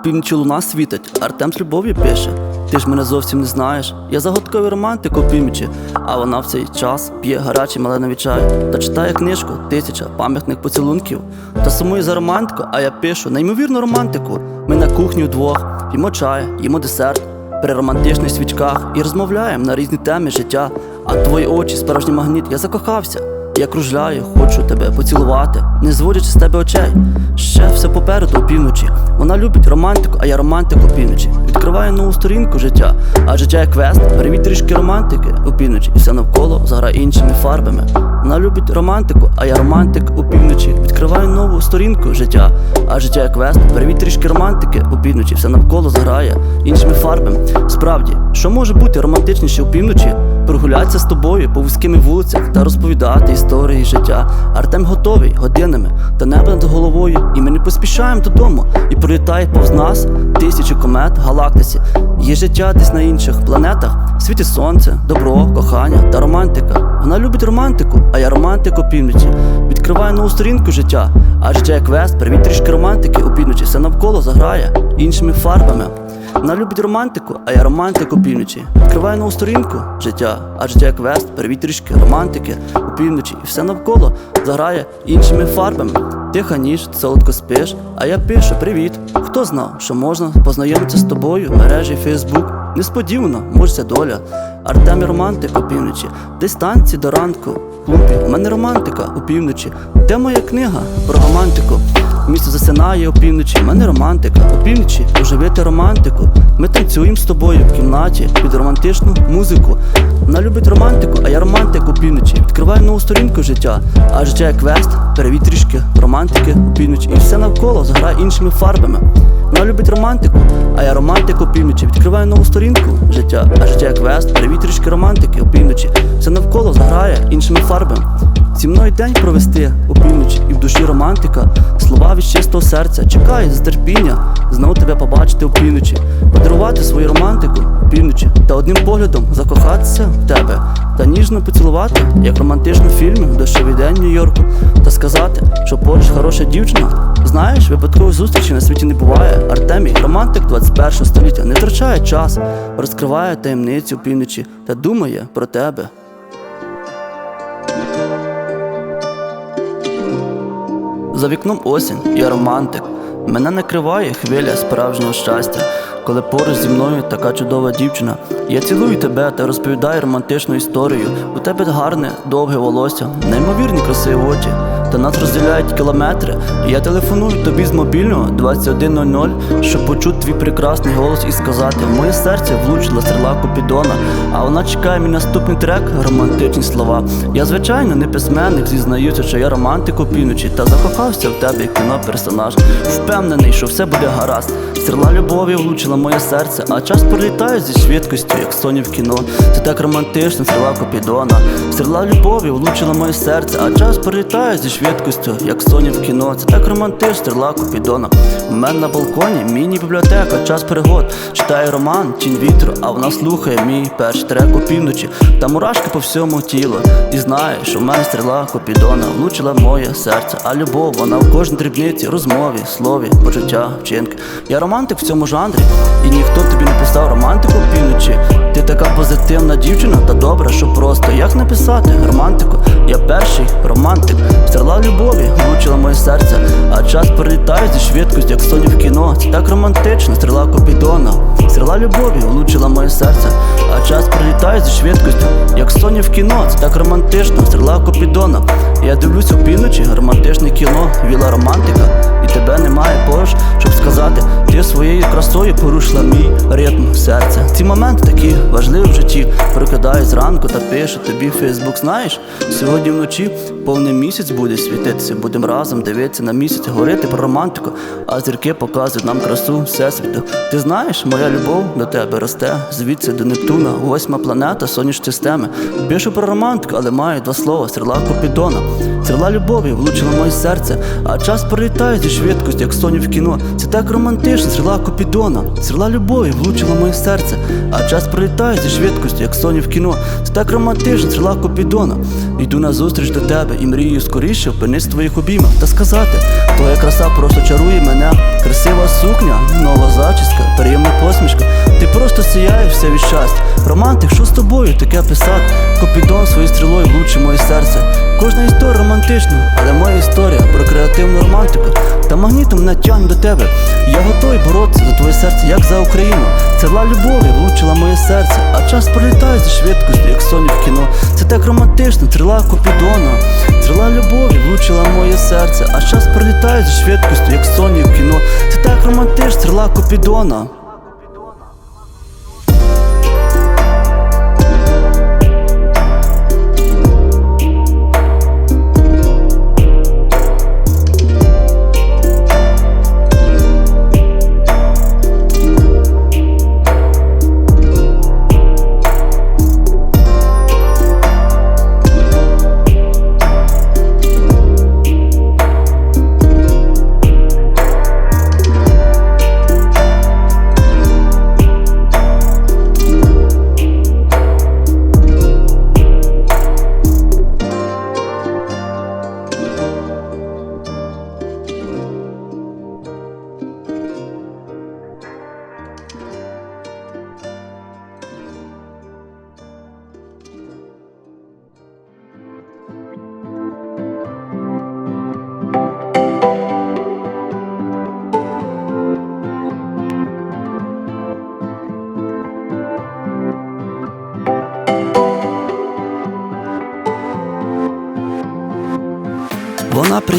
Опівночі луна світить, Артем з любов'ю пише. Ти ж мене зовсім не знаєш. Я загадковий романтик опівночі, а вона в цей час п'є гарячий маленовий чай та читає книжку Тисяча пам'ятних поцілунків. Та сумує за романтику, а я пишу неймовірну романтику. Ми на кухні вдвох, п'ємо чай, їмо десерт при романтичних свічках і розмовляємо на різні теми життя. А твої очі справжній магніт, я закохався. Я кружляю, хочу тебе поцілувати, не зводячи з тебе очей. Ще все попереду опівночі. Вона любить романтику, а я романтик опівночі. Відкриваю нову сторінку життя, а життя як квест, привіт трішки романтики опівночі, і все навколо заграє іншими фарбами. Вона любить романтику, а я романтик опівночі. Відкриваю нову сторінку життя, а життя як квест, привіт трішки романтики опівночі, все навколо заграє іншими фарбами. Справді, що може бути романтичніше опівночі? Прогулятися з тобою по вузькими вулицях та розповідати історії життя. Артем готовий годинами та небо над головою. І ми не поспішаємо додому. І пролітає повз нас тисячі комет, галактиці. Є життя десь на інших планетах. В світі сонце, добро, кохання та романтика. Вона любить романтику, а я романтик опівночі. Відкриваю нову сторінку життя, а життя як квест, привіт трішки романтики опівночі. Все навколо заграє іншими фарбами. Вона любить романтику, а я романтик у півночі. Відкриваю нову сторінку життя, а життя як квест, привіт трішки романтики у півночі, і все навколо заграє іншими фарбами. Тиха ніж, солодко спиш, а я пишу привіт. Хто знав, що можна познайомитися з тобою в мережі Фейсбук? Несподівано, може це доля. Артем і романтик у півночі, десь танці до ранку. Клубі, у мене романтика у півночі. Де моя книга про романтику? Місто засинає опівночі, в мене романтика. Опівночі оживити романтику. Ми танцюємо з тобою в кімнаті під романтичну музику. Вона любить романтику, а я романтик опівночі. Відкриваю нову сторінку життя, а життя як квест, перевід трішки романтики опівночі. І все навколо заграє іншими фарбами. Вона любить романтику, а я романтик опівночі. Відкриваю нову сторінку життя, а життя як квест, перевід трішки романтики опівночі. Все навколо заграє іншими фарбами. Зі мною день провести опівночі і в душі романтика, слова від чистого серця. Чекаю з терпіння, знову тебе побачити опівночі, подарувати свою романтику опівночі та одним поглядом закохатися в тебе та ніжно поцілувати, як в романтичному фільмі дощовий день Нью-Йорку, та сказати, що поруч хороша дівчина. Знаєш, випадкових зустрічей на світі не буває. Артемій, романтик 21 століття, не втрачає час, розкриває таємниці опівночі та думає про тебе. За вікном осінь, я романтик. Мене накриває хвиля справжнього щастя, коли поруч зі мною така чудова дівчина. Я цілую тебе та розповідаю романтичну історію. У тебе гарне, довге волосся, неймовірні красиві очі. Та нас розділяють кілометри. Я телефоную тобі з мобільного 2100, щоб почути твій прекрасний голос і сказати: в моє серце влучила стріла Купідона, а вона чекає мій наступний трек, романтичні слова. Я, звичайно, не письменник, зізнаюся, що я романтик півночі та закохався в тебе як кіно персонаж. Впевнений, що все буде гаразд. Стріла любові влучила моє серце, а час пролітає зі швидкістю, як соні в кіно. Це так романтично, стріла Купідона. Стріла любові влучила моє серце, а час пролітає зі швидкістю, як соні в кіно. Це так романтично, стріла Купідона. У мене на балконі міні-бібліотека, час пригод. Читаю роман, тінь вітру, а вона слухає мій перший трек у півночі. Та мурашки по всьому тілу. І знає, що в мене стріла Купідона влучила моє серце. А любов, вона в кожній дрібниці, розмові, слові, почуття, вчинки. Я романтик в цьому жанрі, і ніхто тобі не писав романтику півночі. Ти така позитивна дівчина, та добра, що просто як написати романтику. Я перший романтик, стріла любові, влучила моє серце, а час перелітає зі швидкістю, як соні в кіно. Це так романтично, стріла копідона. Стріла любові влучила моє серце, а час прилітає зі швидкістю, як соні в кіно. Це так романтично, стріла копідона. Я дивлюся у півночі, романтичне кіно, віла романтика, і тебе немає поруч, щоб сказати, ти своєю красою порушила мій ритм серця. Ці моменти такі важливі в житті. Прокидаю зранку та пишу тобі Фейсбук. Знаєш, сьогодні вночі повний місяць буде світитися. Будемо разом дивитися на місяць, говорити про романтику, а зірки показують нам красу всесвіту. Ти знаєш, моя любов до тебе росте звідси до Нептуна, восьма планета сонячної системи. Пишу про романтику, але маю два слова: стріла Купідона. Стріла любові влучила моє серце, а час пролітає зі швидкістю, як соні в кіно. Це так романтично, стріла Купідона. Стріла любові влучила моє серце, а час пролітає зі швидкістю, як соні в кіно. Це так романтично, стріла Купідона. Йду на зустріч до тебе і мрію скоріше опинись в твоїх обіймах та сказати, твоя краса просто чарує мене. Красива сукня, нова зачіска, приємна посмішка. Ти сіяєш все від щастя. Романтик, що з тобою таке писати? Копідон своєю стрілою влучи моє серце. Кожна історія романтична, але моя історія креативну романтику. Та магнітом натягну до тебе. Я готовий боротися за твоє серце, як за Україну. Стріла любові влучила моє серце, а час пролітає зі швидкістю, як соні в кіно. Це так романтично, стріла Купідона. Трила любові влучила моє серце, а час пролітає зі швидкістю, як соні в кіно. Це так романтично, стріла Купідона.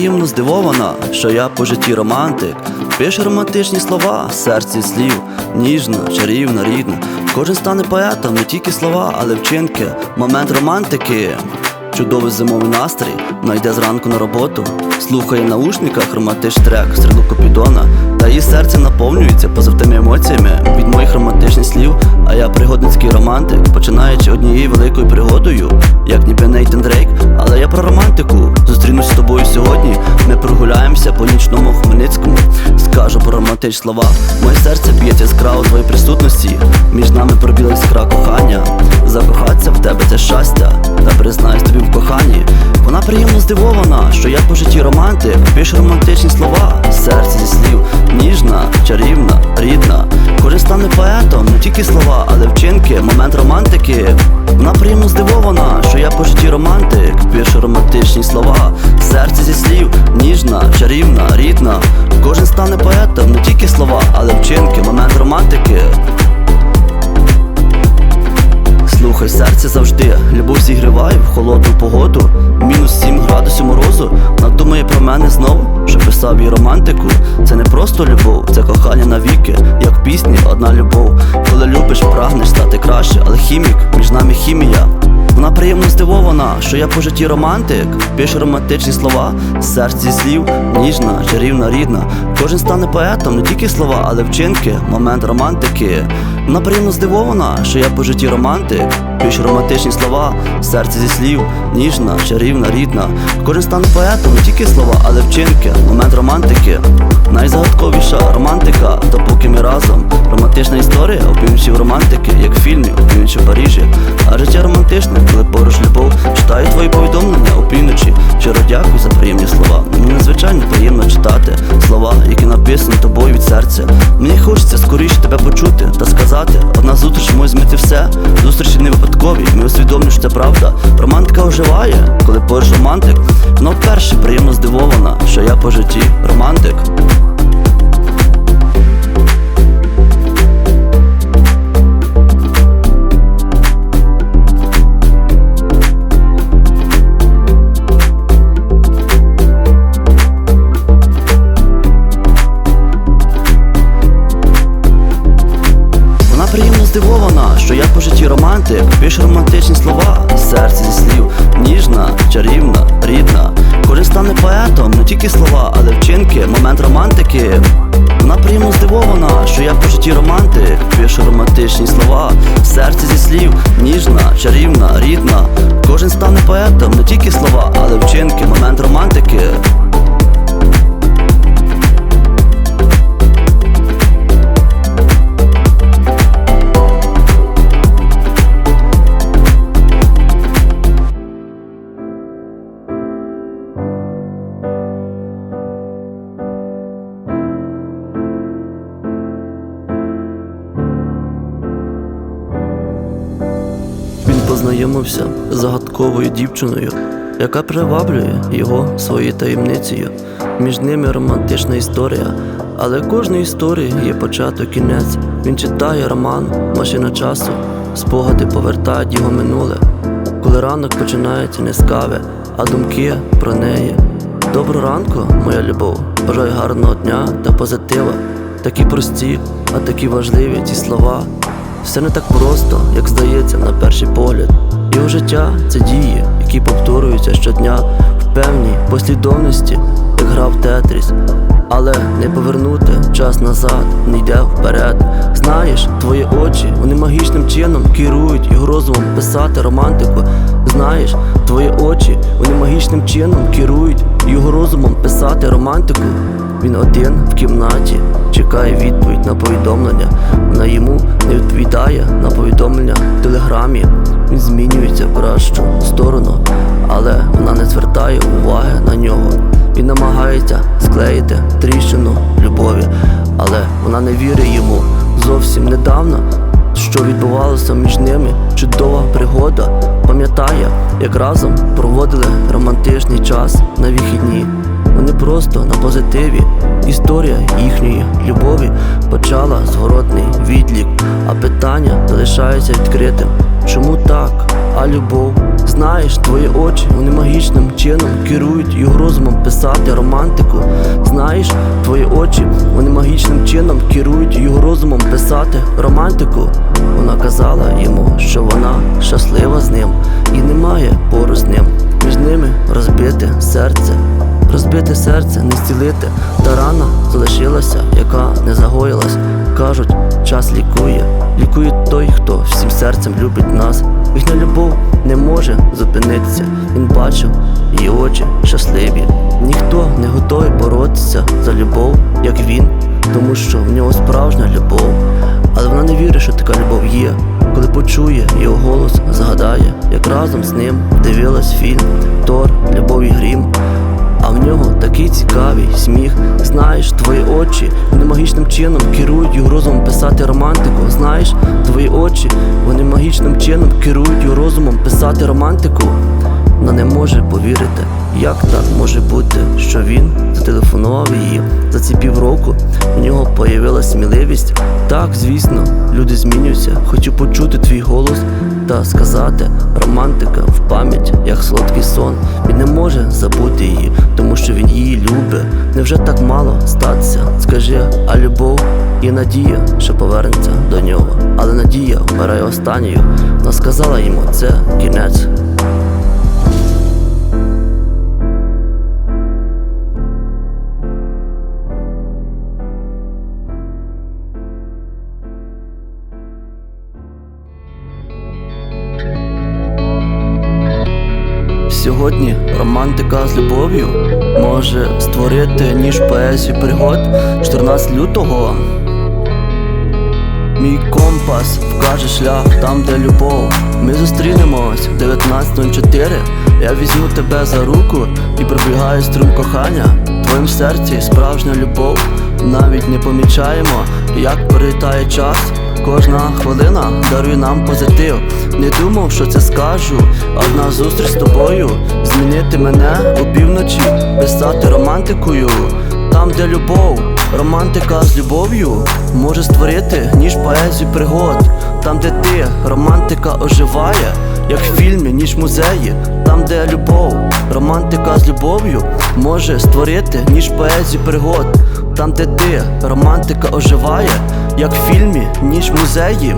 Вона приємно здивована, що я по житті романтик. Пише романтичні слова, серці слів, ніжна, чарівна, рідна. Кожен стане поетом, не тільки слова, але вчинки. Момент романтики. Чудовий зимовий настрій, найде зранку на роботу, слухає в наушниках романтичний трек, стрілу Купідона, та її серце наповнюється позитивними емоціями від моїх романтичних слів. А я пригодницький романтик, починаючи однією великою пригодою, як ніби Нейтан Дрейк. Але я про романтику. Зустрінусь з тобою сьогодні. Ми прогуляємося по нічному Хмельницькому. Скажу про романтичні слова. Моє серце б'ється яскраво твоїй присутності. Між нами пробіла іскра кохання. Закохатися в тебе це щастя. Та признаюсь тобі в коханні. Вона приємно здивована, що я по житті романтик. Пишу романтичні слова, серце зі слів, ніжна, чарівна, рідна. Кожен стане поетом, не тільки слова, але вчинки, момент романтики. Вона приємно здивована, що я по житті романтик. Пишу романтичні слова, серце зі слів, ніжна, чарівна, рідна. Кожен стане поетом, не тільки слова, але вчинки, момент романтики. Завжди, любов зігріває в холодну погоду. Мінус 7 градусів морозу. Надумає про мене знов, що писав їй романтику. Це не просто любов, це кохання навіки, як в пісні одна любов. Коли любиш, прагнеш стати краще, але хімік, між нами хімія. Вона приємно здивована, що я по житті романтик. Пишу романтичні слова, серце зі слів, ніжна, чарівна, рідна. Кожен стане поетом, не тільки слова, але вчинки, момент романтики. Вона приємно здивована, що я по житті романтик. Пишу романтичні слова, серце зі слів, ніжна, чарівна, рідна. Кожен стане поетом, не тільки слова, але вчинки, момент романтики. Найзагадковіша романтика, то поки ми разом. Романтична історія опівночі романтики, як в фільмі опівночі в Парижі. А життя романтичне, коли поруч любов. Читаю твої повідомлення опівночі. Щиро дякую за приємні слова. Мені надзвичайно приємно читати слова, які написані тобою від серця. Мені хочеться скоріше тебе почути та сказати. Одна зустріч може змити все. Зустрічі не випадкові. Ми усвідомлюємо, що це правда. Романтика оживає, коли поруч романтик. Вона вперше приємно здивована, що я по житті романтик. Здивована, що я по житті романтик. Пишу романтичні слова, серце зі слів, ніжна, чарівна, рідна. Кожен стане поетом, не тільки слова, але вчинки, момент романтики. Вона приємно здивована, що я по житті романтик. Пишу романтичні слова, серце зі слів, ніжна, чарівна, рідна. Кожен стане поетом, не тільки слова, але вчинки, момент романтики. З загадковою дівчиною, яка приваблює його своєю таємницею. Між ними романтична історія, але кожної історії є початок кінець. Він читає роман Машина часу, спогади повертають його минуле. Коли ранок починається не з кави, а думки про неї. Доброго ранку, моя любов. Бажаю гарного дня та позитива. Такі прості, а такі важливі ці слова. Все не так просто, як здається на перший погляд. Його життя це дії, які повторюються щодня в певній послідовності, як гра в Тетріс. Але не повернути час назад, не йде вперед. Знаєш, твої очі вони магічним чином керують його розумом писати романтику. Знаєш, твої очі вони магічним чином керують його розумом писати романтику. Він один в кімнаті чекає відповідь на повідомлення. Вона йому не відповідає на повідомлення в телеграмі. Він змінюється в кращу сторону, але вона не звертає уваги на нього. Він намагається склеїти тріщину любові, але вона не вірить йому. Зовсім недавно, що відбувалося між ними, чудова пригода. Пам'ятає, як разом проводили романтичний час на вихідні. Вони просто на позитиві. Історія їхньої любові почала зворотний відлік, а питання залишається відкритим. Чому так? А любов? Знаєш, твої очі вони магічним чином керують його розумом писати романтику. Знаєш, твої очі вони магічним чином керують його розумом писати романтику. Вона казала йому, що вона щаслива з ним і немає поруч з ним. Між ними розбите серце. Розбите серце не зцілити, та рана залишилася, яка не загоїлась. Кажуть, час лікує, лікує той, хто всім серцем любить нас. Їхня любов не може зупинитися. Він бачив її очі щасливі. Ніхто не готовий боротися за любов, як він, тому що в нього справжня любов. Але вона не вірить, що така любов є. Коли почує його голос, згадає, як разом з ним дивилась фільм Тор, Любов і Грім. А в нього такий цікавий сміх. Знаєш, твої очі вони магічним чином керують його розумом писати романтику. Знаєш, твої очі вони магічним чином керують його розумом писати романтику. Вона не може повірити, як так може бути, що він зателефонував її за ці півроку. У нього появилась сміливість. Так, звісно, люди змінюються. Хочу почути твій голос та сказати романтика в пам'ять, як солодкий сон. Він не може забути її, тому що він її любить. Невже так мало статися? Скажи, а любов і надія, що повернеться до нього. Але надія вмирає останньою. Вона сказала йому, це кінець. Романтика з любов'ю може створити ніж поезію пригод 14 лютого. Мій компас вкаже шлях там, де любов. Ми зустрінемось в 19.04 Я візьму тебе за руку і пробігаю струм кохання. В твоїм серці справжня любов. Навіть не помічаємо, як пролітає час. Кожна хвилина дарує нам позитив. Не думав, що це скажу. Одна зустріч з тобою змінити мене опівночі, писати романтикою. Там, де любов, романтика з любов'ю може створити ніж поезію пригод. Там, де ти, романтика оживає, як в фільмі, ніж музеї. Там, де любов, романтика з любов'ю може створити ніж поезію пригод. Там, де ти, романтика оживає, як в фільмі, ніж музеї.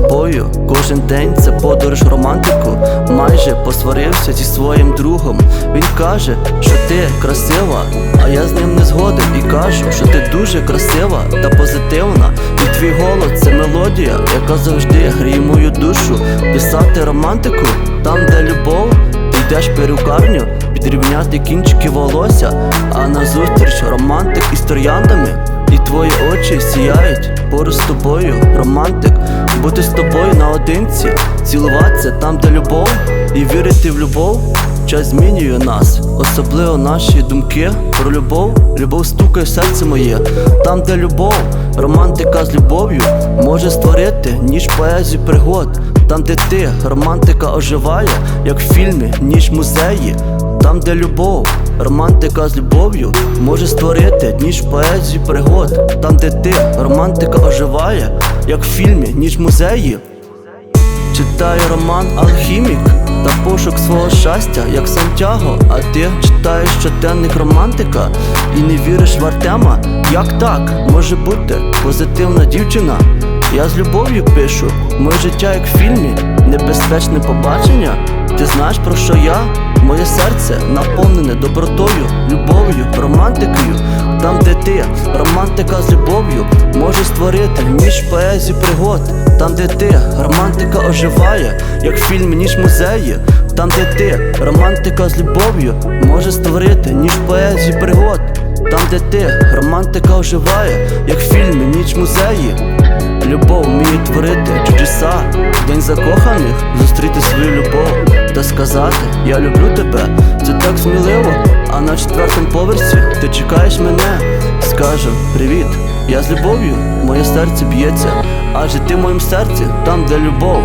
Тобою кожен день це подорож романтику. Майже посварився зі своїм другом. Він каже, що ти красива, а я з ним не згоден і кажу, що ти дуже красива та позитивна. І твій голос це мелодія, яка завжди гріє мою душу. Писати романтику там, де любов, ти йдеш перукарню, підрівняти кінчики волосся, а назустріч романтик із трояндами. Твої очі сіяють поруч з тобою, романтик, бути з тобою наодинці, цілуватися там, де любов, і вірити в любов. Час змінює нас, особливо наші думки про любов. Любов стукає серце моє. Там, де любов, романтика з любов'ю може створити ніж поезію пригод. там, де ти, романтика оживає, як в фільмі Ніч музеї, там, де любов, романтика з любов'ю може створити ніж поезії пригод, там, де ти, романтика оживає, як в фільмі Ніч музеї. Читаю роман Алхімік та пошук свого щастя, як Сантьяго. А ти читаєш щоденник романтика і не віриш в Артема. Як так може бути позитивна дівчина? Я з любов'ю пишу, моє життя як в фільмі, небезпечне побачення. Ти знаєш про що я? Моє серце наповнене добротою, любов'ю, романтикою. Там, де ти, романтика з любов'ю, може створити ніж поезії пригод. Там, де ти, романтика оживає, як в фільмі Ніж музеї. Там, де ти, романтика з любов'ю, може створити ніж поезії пригод. Там, де ти, романтика оживає, як в фільмі Ніч музеї. Любов вміє творити чудеса, день закоханих зустріти свою любов та сказати Я люблю тебе, це так сміливо. А на четвертому поверсі ти чекаєш мене. Скажу привіт, я з любов'ю, моє серце б'ється, адже ти в моєму серці, там, де любов.